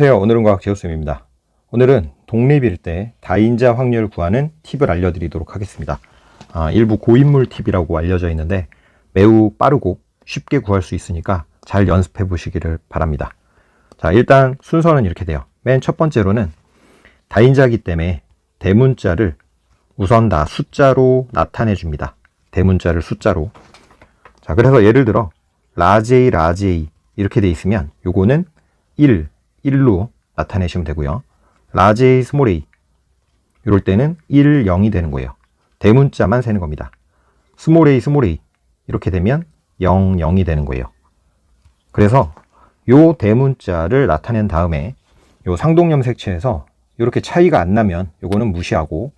안녕하세요. 오늘은 과학 제우쌤입니다. 오늘은 독립일 때 다인자 확률을 구하는 팁을 알려드리도록 하겠습니다. 아, 일부 고인물 팁이라고 알려져 있는데 매우 빠르고 쉽게 구할 수 있으니까 잘 연습해 보시기를 바랍니다. 자, 일단 순서는 이렇게 돼요. 맨 첫 번째로는 다인자기 때문에 대문자를 우선 다 숫자로 나타내 줍니다. 대문자를 숫자로. 자, 그래서 예를 들어 라제이 라제이 이렇게 돼 있으면 요거는 1, 1로 나타내시면 되고요. 스몰 a 이럴 때는 1, 0이 되는 거예요. 대문자만 세는 겁니다. 스몰 a a 이렇게 되면 0, 0이 되는 거예요. 그래서 요 대문자를 나타낸 다음에 요 상동 염색체에서 이렇게 차이가 안 나면 요거는 무시하고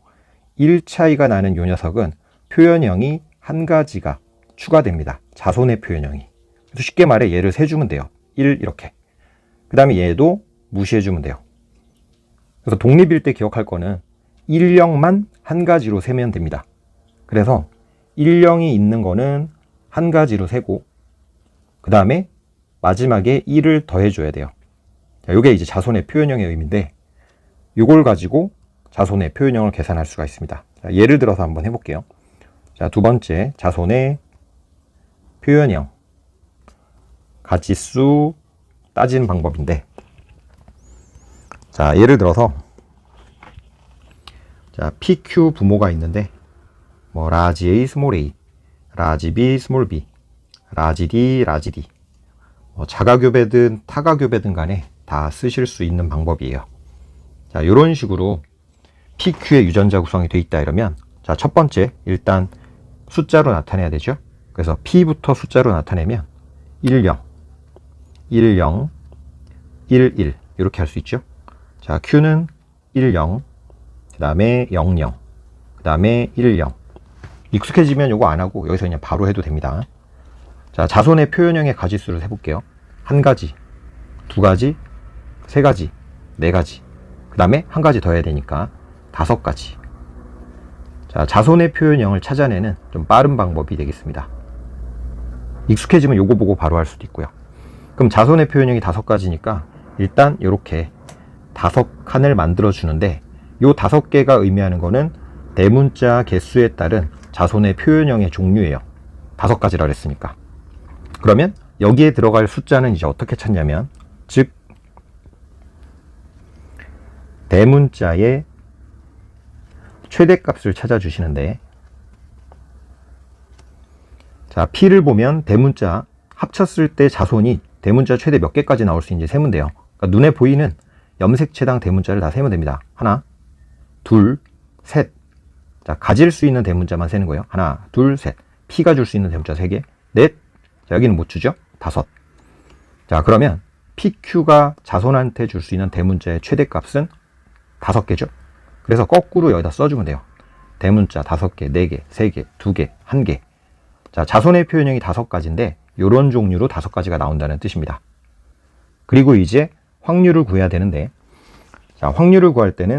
1 차이가 나는 요 녀석은 표현형이 한 가지가 추가됩니다. 자손의 표현형이. 그래서 쉽게 말해 얘를 세주면 돼요. 1 이렇게. 그 다음에 얘도 무시해주면 돼요. 그래서 독립일 때 기억할 거는 1형만 한 가지로 세면 됩니다. 그래서 1형이 있는 거는 한 가지로 세고 그 다음에 마지막에 1을 더해줘야 돼요. 자, 이게 이제 자손의 표현형의 의미인데 이걸 가지고 자손의 표현형을 계산할 수가 있습니다. 자, 예를 들어서 한번 해볼게요. 자, 두 번째 자손의 표현형 가지수 따지는 방법인데 자, 예를 들어서 자, PQ 부모가 있는데 뭐 라지 A, 스몰 a, 라지 B, 스몰 b, 라지 D, 라지 D 뭐 자가교배든 타가교배든 간에 다 쓰실 수 있는 방법이에요. 자, 이런 식으로 PQ의 유전자 구성이 돼 있다 이러면 자, 첫 번째 일단 숫자로 나타내야 되죠. 그래서 P부터 숫자로 나타내면 1, 0, 1, 0, 1, 1 이렇게 할 수 있죠. 자, Q는 1, 0, 그 다음에 0, 0, 그 다음에 1, 0. 익숙해지면 이거 안 하고 여기서 그냥 바로 해도 됩니다. 자, 자손의 표현형의 가지수를 해볼게요. 한 가지, 두 가지, 세 가지, 네 가지. 그 다음에 한 가지 더 해야 되니까 다섯 가지. 자, 자손의 표현형을 찾아내는 좀 빠른 방법이 되겠습니다. 익숙해지면 요거 보고 바로 할 수도 있고요. 그럼 자손의 표현형이 다섯 가지니까 일단 이렇게 다섯 칸을 만들어 주는데 요 다섯 개가 의미하는 거는 대문자 개수에 따른 자손의 표현형의 종류예요. 다섯 가지라 그랬으니까. 그러면 여기에 들어갈 숫자는 이제 어떻게 찾냐면 즉 대문자의 최대값을 찾아주시는데 자 P를 보면 대문자 합쳤을 때 자손이 대문자 최대 몇 개까지 나올 수 있는지 세면 돼요. 그러니까 눈에 보이는 염색체당 대문자를 다 세면 됩니다. 하나, 둘, 셋. 자, 가질 수 있는 대문자만 세는 거예요. 하나, 둘, 셋. P가 줄 수 있는 대문자 세 개. 넷. 자, 여기는 못 주죠? 다섯. 자, 그러면 PQ가 자손한테 줄 수 있는 대문자의 최대값은 다섯 개죠. 그래서 거꾸로 여기다 써주면 돼요. 대문자 다섯 개, 네 개, 세 개, 두 개, 한 개. 자, 자손의 표현형이 다섯 가지인데 이런 종류로 다섯 가지가 나온다는 뜻입니다. 그리고 이제 확률을 구해야 되는데 자, 확률을 구할 때는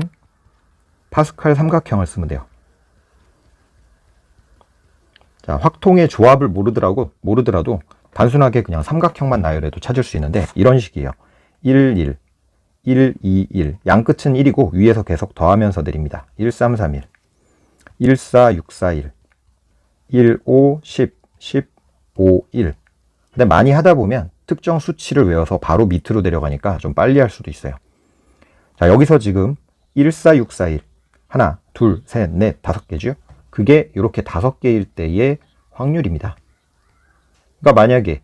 파스칼 삼각형을 쓰면 돼요. 자, 확통의 조합을 모르더라고 모르더라도 단순하게 그냥 삼각형만 나열해도 찾을 수 있는데 이런 식이에요. 1, 1, 1, 2, 1. 양 끝은 1이고 위에서 계속 더하면서 드립니다. 1, 3, 3, 1. 1, 4, 6, 4, 1. 1, 5, 10, 10, 5, 1. 근데 많이 하다 보면 특정 수치를 외워서 바로 밑으로 내려가니까 좀 빨리 할 수도 있어요. 자, 여기서 지금 1, 4, 6, 4, 1. 하나, 둘, 셋, 넷, 다섯 개죠. 그게 이렇게 다섯 개일 때의 확률입니다. 그러니까 만약에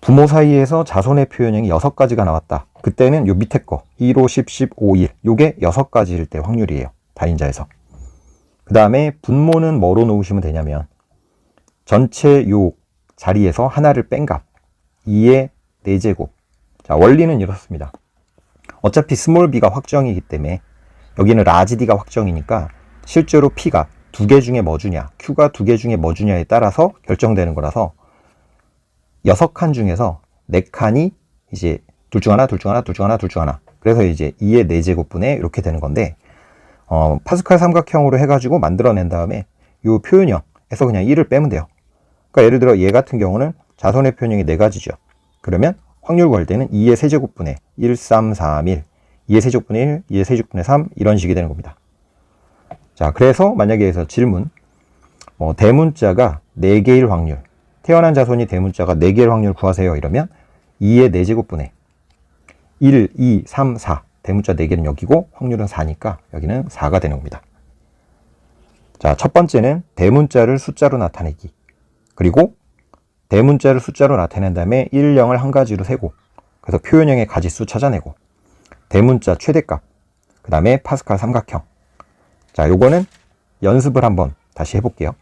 부모 사이에서 자손의 표현형이 여섯 가지가 나왔다. 그때는 요 밑에 거 1, 5, 10, 10, 5, 1 요게 여섯 가지일 때 확률이에요. 다인자에서. 그 다음에 분모는 뭐로 놓으시면 되냐면 전체 요 자리에서 하나를 뺀 값. 2의 4제곱. 자, 원리는 이렇습니다. 어차피 스몰 b가 확정이기 때문에 여기는 라지 d가 확정이니까 실제로 p가 두 개 중에 뭐 주냐, q가 두 개 중에 뭐 주냐에 따라서 결정되는 거라서 여섯 칸 중에서 네 칸이 이제 둘 중 하나, 둘 중 하나, 둘 중 하나, 둘 중 하나. 그래서 이제 2의 4제곱분에 이렇게 되는 건데, 어, 파스칼 삼각형으로 해가지고 만들어낸 다음에 이 표현형에서 그냥 1을 빼면 돼요. 그러니까 예를 들어 얘 같은 경우는 자손의 표현형이 네 가지죠. 그러면 확률 구할 때는 2의 세제곱분의 1, 3, 3, 1, 2의 세제곱분의 1, 2의 세제곱분의 3 이런 식이 되는 겁니다. 자, 그래서 만약에 해서 질문 뭐 대문자가 4개일 확률 태어난 자손이 대문자가 4개일 확률 구하세요 이러면 2의 4제곱분의 1, 2, 3, 4 대문자 4개는 여기고 확률은 4니까 여기는 4가 되는 겁니다. 자, 첫 번째는 대문자를 숫자로 나타내기. 그리고 대문자를 숫자로 나타낸 다음에 1, 0을 한 가지로 세고 그래서 표현형의 가지수 찾아내고 대문자 최대값 그 다음에 파스칼 삼각형. 자 요거는 연습을 한번 다시 해볼게요